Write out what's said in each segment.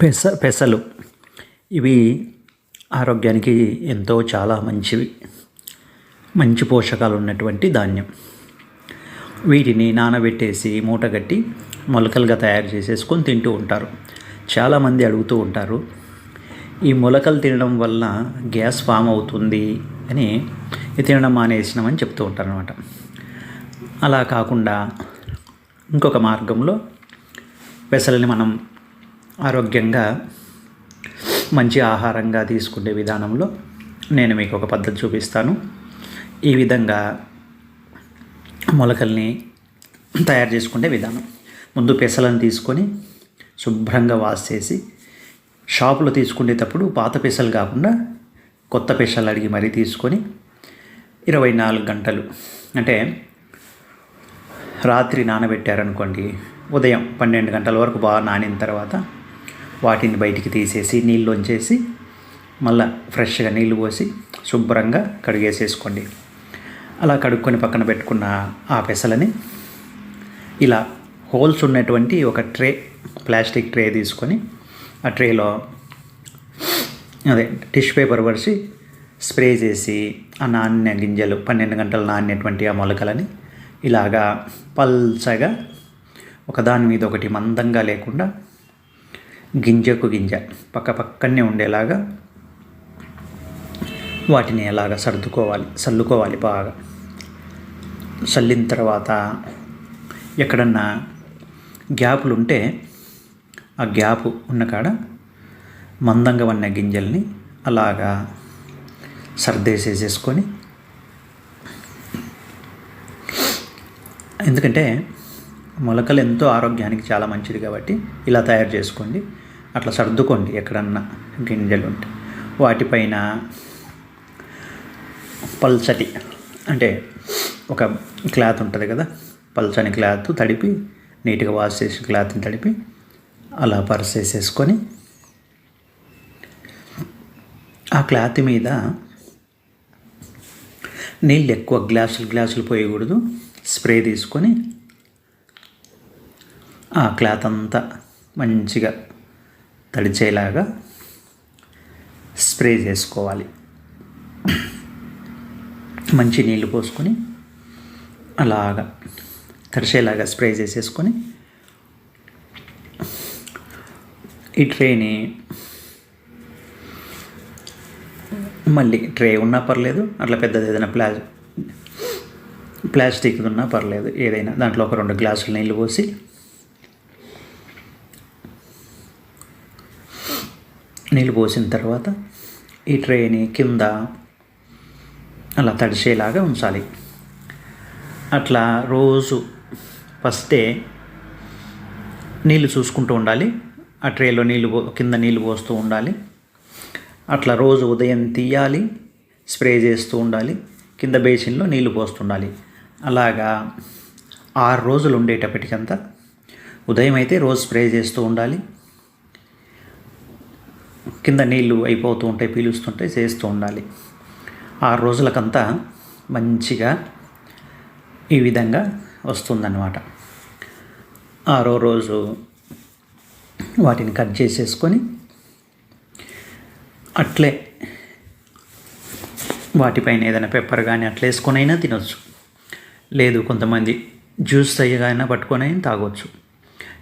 పెస పెసలు. ఇవి ఆరోగ్యానికి ఎంతో చాలా మంచివి. మంచి పోషకాలు ఉన్నటువంటి ధాన్యం. వీటిని నానబెట్టేసి మూటగట్టి మొలకలుగా తయారు చేసేసుకొని తింటూ ఉంటారు. చాలామంది అడుగుతూ ఉంటారు ఈ మొలకలు తినడం వల్ల గ్యాస్ ఫామ్ అవుతుంది అని ఇది తినడం మానేసినామని చెప్తూ ఉంటారు అనమాట అలా కాకుండా ఇంకొక మార్గంలో పెసలని మనం ఆరోగ్యంగా మంచి ఆహారంగా తీసుకునే విధానంలో నేను మీకు ఒక పద్ధతి చూపిస్తాను. ఈ విధంగా మొలకల్ని తయారు చేసుకునే విధానం. ముందు పెసలను తీసుకొని శుభ్రంగా వాష్ చేసి షాపులో తీసుకునేటప్పుడు పాత పెసలు కాకుండా కొత్త పెసలు అడిగి మరీ తీసుకొని ఇరవై నాలుగు గంటలు అంటే రాత్రి నానబెట్టారనుకోండి ఉదయం పన్నెండు గంటల వరకు బాగా నానిన తర్వాత వాటిని బయటికి తీసేసి నీళ్ళు వంచేసి మళ్ళా ఫ్రెష్గా నీళ్ళు పోసి శుభ్రంగా కడిగేసేసుకోండి. అలా కడుక్కొని పక్కన పెట్టుకున్న ఆ పెసలని ఇలా హోల్స్ ఉన్నటువంటి ఒక ట్రే ప్లాస్టిక్ ట్రే తీసుకొని ఆ ట్రేలో అదే టిష్యూ పేపర్ పరిచి స్ప్రే చేసి ఆ నాణ్య గింజలు పన్నెండు గంటలు నాణ్యటువంటి ఆ మొలకలని ఇలాగా పల్చగా ఒకదాని మీద ఒకటి మందంగా లేకుండా గింజకు గింజ పక్క పక్కనే ఉండేలాగా వాటిని ఎలాగ సర్దుకోవాలి చల్లుకోవాలి బాగా. చల్లిన తర్వాత ఎక్కడన్నా గ్యాపులు ఉంటే ఆ గ్యాప్ ఉన్న కాడ మందంగా ఉన్న గింజల్ని అలాగా సర్దేసేసేసుకొని ఎందుకంటే మొలకలు ఎంతో ఆరోగ్యానికి చాలా మంచిది కాబట్టి ఇలా తయారు చేసుకోండి. అట్లా సర్దుకోండి ఎక్కడన్నా గింజలు ఉంటే వాటిపైన పల్చటి అంటే ఒక క్లాత్ ఉంటుంది కదా పల్చని క్లాత్ తడిపి నీట్గా వాష్ చేసి క్లాత్ని తడిపి అలా పరిసేసేసుకొని ఆ క్లాత్ మీద నీళ్ళు ఎక్కువ గ్లాసులు గ్లాసులు పోయకూడదు స్ప్రే తీసుకొని ఆ క్లాత్ అంతా మంచిగా తడిచేలాగా స్ప్రే చేసుకోవాలి. మంచి నీళ్ళు పోసుకొని అలాగా తడిసేలాగా స్ప్రే చేసేసుకొని ఈ ట్రేని మళ్ళీ ట్రే ఉన్నా పర్లేదు అట్లా పెద్దది ఏదైనా ప్లా ప్లాస్టిక్ ఉన్నా పర్లేదు ఏదైనా దాంట్లో ఒక రెండు గ్లాసులు నీళ్ళు పోసి నీళ్ళు పోసిన తర్వాత ఈ ట్రేని కింద అలా తడిసేలాగా ఉంచాలి. అట్లా రోజు ఫస్టే నీళ్ళు చూసుకుంటూ ఉండాలి. ఆ ట్రేలో నీళ్ళు పో కింద నీళ్ళు పోస్తూ ఉండాలి. అట్లా రోజు ఉదయం తీయాలి స్ప్రే చేస్తూ ఉండాలి. కింద బేసిన్లో నీళ్ళు పోస్తుండాలి అలాగా ఆరు రోజులు ఉండేటప్పటికంతా ఉదయం అయితే రోజు స్ప్రే చేస్తూ ఉండాలి. కింద నీళ్ళు అయిపోతూ ఉంటాయి పీలుస్తుంటాయి చేస్తూ ఉండాలి. ఆరు రోజులకంతా మంచిగా ఈ విధంగా వస్తుందన్నమాట. ఆరో రోజు వాటిని కట్ చేసేసుకొని అట్లే వాటిపైన ఏదైనా పెప్పర్ కానీ అట్లా వేసుకొని అయినా తినొచ్చు. లేదు కొంతమంది జ్యూస్ అయ్యగానే పట్టుకొని అయినా తాగొచ్చు.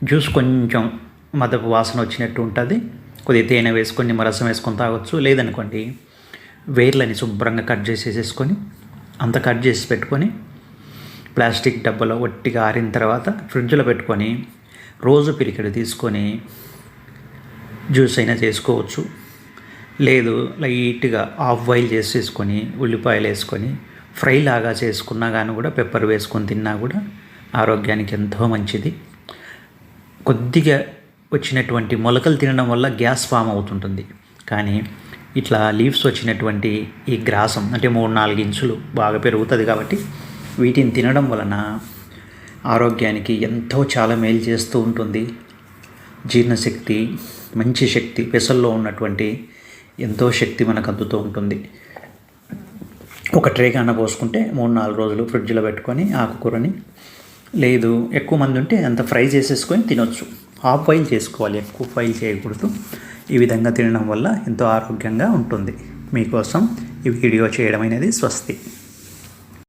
జ్యూస్ కొంచెం మదపు వాసన వచ్చినట్టు ఉంటుంది. కొద్దిగా తేనె వేసుకొని నిమ్మరసం వేసుకొని తాగొచ్చు. లేదనుకోండి వేర్లని శుభ్రంగా కట్ చేసేసేసుకొని అంత కట్ చేసి పెట్టుకొని ప్లాస్టిక్ డబ్బాలో ఒట్టిగా ఆరిన తర్వాత ఫ్రిడ్జ్లో పెట్టుకొని రోజు పిరికెడు తీసుకొని జ్యూస్ అయినా చేసుకోవచ్చు. లేదు లైట్గా ఆఫ్ బాయిల్ చేసేసుకొని ఉల్లిపాయలు వేసుకొని ఫ్రై లాగా చేసుకున్నా కానీ కూడా పెప్పర్ వేసుకొని తిన్నా కూడా ఆరోగ్యానికి ఎంతో మంచిది. కొద్దిగా వచ్చినటువంటి మొలకలు తినడం వల్ల గ్యాస్ ఫామ్ అవుతుంటుంది. కానీ ఇట్లా లీవ్స్ వచ్చినటువంటి ఈ గ్రాసం అంటే మూడు నాలుగు ఇంచులు బాగా పెరుగుతుంది కాబట్టి వీటిని తినడం వలన ఆరోగ్యానికి ఎంతో చాలా మేలు చేస్తూ ఉంటుంది. జీర్ణశక్తి మంచి శక్తి పెసల్లో ఉన్నటువంటి ఎంతో శక్తి మనకు అందుతూ ఉంటుంది. ఒక ట్రే కన్నా పోసుకుంటే మూడు నాలుగు రోజులు ఫ్రిడ్జ్లో పెట్టుకొని ఆకుకూరని లేదు ఎక్కువ మంది ఉంటే అంత ఫ్రై చేసేసుకొని తినొచ్చు. హాఫ్ బాయిల్ చేసుకోవాలి ఎక్కువ బాయిల్ చేయకూడదు. ఈ విధంగా తినడం వల్ల ఎంతో ఆరోగ్యంగా ఉంటుంది. మీకోసం ఈ వీడియో చేయడం అనేది స్వస్తి.